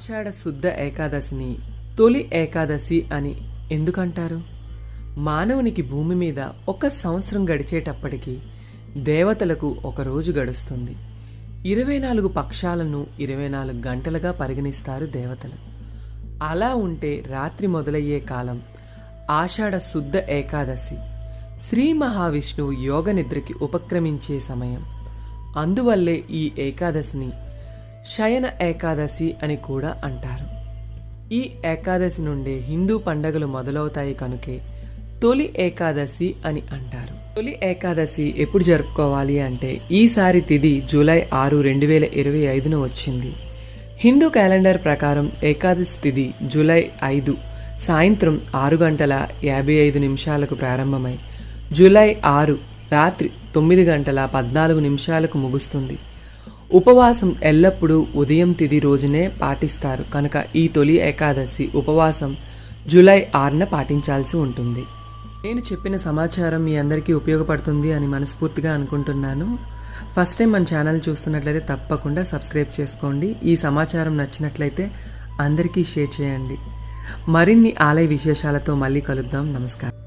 ఆషాఢ శుద్ధ ఏకాదశిని తొలి ఏకాదశి అని ఎందుకంటారు? మానవునికి భూమి మీద ఒక సంవత్సరం గడిచేటప్పటికి దేవతలకు ఒక రోజు గడుస్తుంది. ఇరవై నాలుగు పక్షాలను ఇరవై నాలుగు గంటలుగా పరిగణిస్తారు దేవతలు. అలా ఉంటే రాత్రి మొదలయ్యే కాలం ఆషాఢ శుద్ధ ఏకాదశి శ్రీ మహావిష్ణువు యోగ నిద్రకి ఉపక్రమించే సమయం. అందువల్లే ఈ ఏకాదశిని శయన ఏకాదశి అని కూడా అంటారు. ఈ ఏకాదశి నుండే హిందూ పండగలు మొదలవుతాయి కనుకే తొలి ఏకాదశి అని అంటారు. తొలి ఏకాదశి ఎప్పుడు జరుపుకోవాలి అంటే ఈసారి తిది జూలై ఆరు రెండు వేల ఇరవై ఐదున వచ్చింది. హిందూ క్యాలెండర్ ప్రకారం ఏకాదశి తిది జూలై ఐదు సాయంత్రం ఆరు గంటల యాభై ఐదు నిమిషాలకు ప్రారంభమై జూలై ఆరు రాత్రి తొమ్మిది గంటల పద్నాలుగు నిమిషాలకు ముగుస్తుంది. ఉపవాసం ఎల్లప్పుడూ ఉదయం తిది రోజునే పాటిస్తారు. కనుక ఈ తొలి ఏకాదశి ఉపవాసం జూలై ఆరున పాటించాల్సి ఉంటుంది. నేను చెప్పిన సమాచారం మీ అందరికీ ఉపయోగపడుతుంది అని మనస్ఫూర్తిగా అనుకుంటున్నాను. ఫస్ట్ టైం మన ఛానల్ చూస్తున్నట్లయితే తప్పకుండా సబ్స్క్రైబ్ చేసుకోండి. ఈ సమాచారం నచ్చినట్లయితే అందరికీ షేర్ చేయండి. మరిన్ని ఆలయ విశేషాలతో మళ్ళీ కలుద్దాం. నమస్కారం.